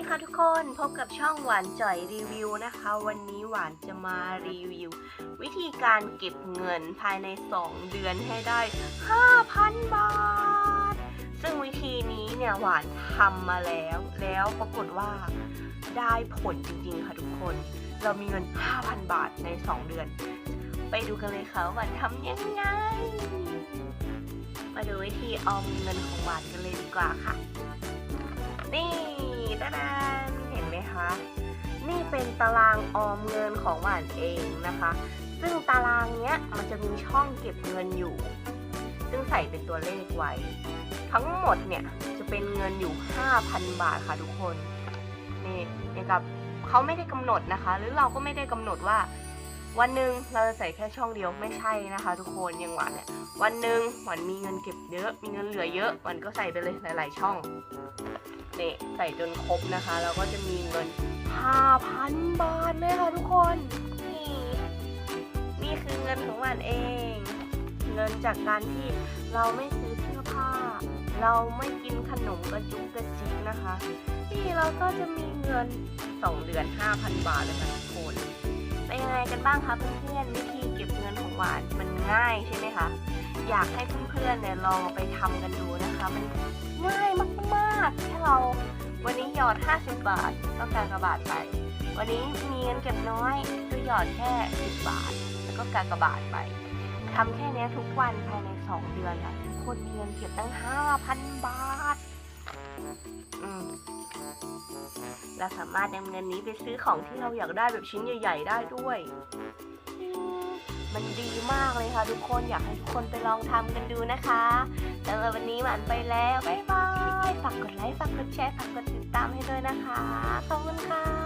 ดีค่ะทุกคนพบกับช่องหวานจ่อยรีวิวนะคะ วันนี้หวานจะมารีวิว วิธีการเก็บเงินภายใน 2 เดือนให้ได้ 5,000 บาท ซึ่งวิธีนี้เนี่ยหวานทำมาแล้ว แล้วปรากฏว่าได้ผลจริงๆค่ะทุกคน เรามีเงิน 5,000 บาทใน 2 เดือน ไปดูกันเลยค่ะว่าหวานทำยังไง มาดูวิธีออมเงินของหวานกันเลยดีกว่าค่ะ นี่ ตาดานเห็นไหมคะ นี่เป็นตารางออมเงินของหวานเองนะคะ ซึ่งตารางเนี้ยมันจะมีช่องเก็บเงินอยู่ ซึ่งใส่เป็นตัวเลขไว้ ทั้งหมดเนี่ยจะเป็นเงินอยู่ 5,000 บาทค่ะทุกคนนี่นะครับเขาไม่ได้กำหนดนะคะ หรือเราก็ไม่ได้กำหนดว่า วันหนึ่งเราจะใส่แค่ช่องเดียวไม่ใช่นะคะ ทุกคนอย่างหวานเนี่ยวันหนึ่งหวานมีเงินเก็บเยอะ มีเงินเหลือเยอะหวานก็ใส่ไปเลยหลาย ๆ ช่อง นี่ใส่จนครบนะคะ แล้วก็จะมีเงิน 5,000 บาทเลยค่ะทุกคน นี่ นี่คือเงินของหวานเอง เงินจากการที่เราไม่ซื้อเสื้อผ้า เราไม่กินขนมกระจุกกระจิกนะคะ นี่เราก็จะมีเงิน 2 เดือน 5,000 บาทเลยค่ะทุกคนเป็นยังไงกันบ้างคะเพื่อนๆวิธีเก็บเงินของหวานมันง่ายใช่ไหมคะ อยากให้เพื่อนๆเนี่ยลองไปทำกันดูนะคะ มันง่ายมากๆแค่เราวันนี้หยอด 50 บาทก็กากระบาทไป วันนี้มีเงินเก็บน้อยก็หยอดแค่ 10 บาท แล้วก็กากระบาทไปทำแค่นี้ทุกวันภายใน 2 เดือนอะทุกคนมีเงินเก็บตั้ง 5,000 บาทเราสามารถนำเงินนี้ไปซื้อของที่เราอยากได้แบบชิ้นใหญ่ ๆ ได้ด้วย มันดีมากเลยค่ะทุกคนอยากให้ทุกคนไปลองทำกันดูนะคะสำหรับวันนี้หวานไปแล้ว บ๊ายบาย ฝากกดไลค์ ฝากกดแชร์ ฝากกดติดตามให้ด้วยนะคะ ขอบคุณค่ะ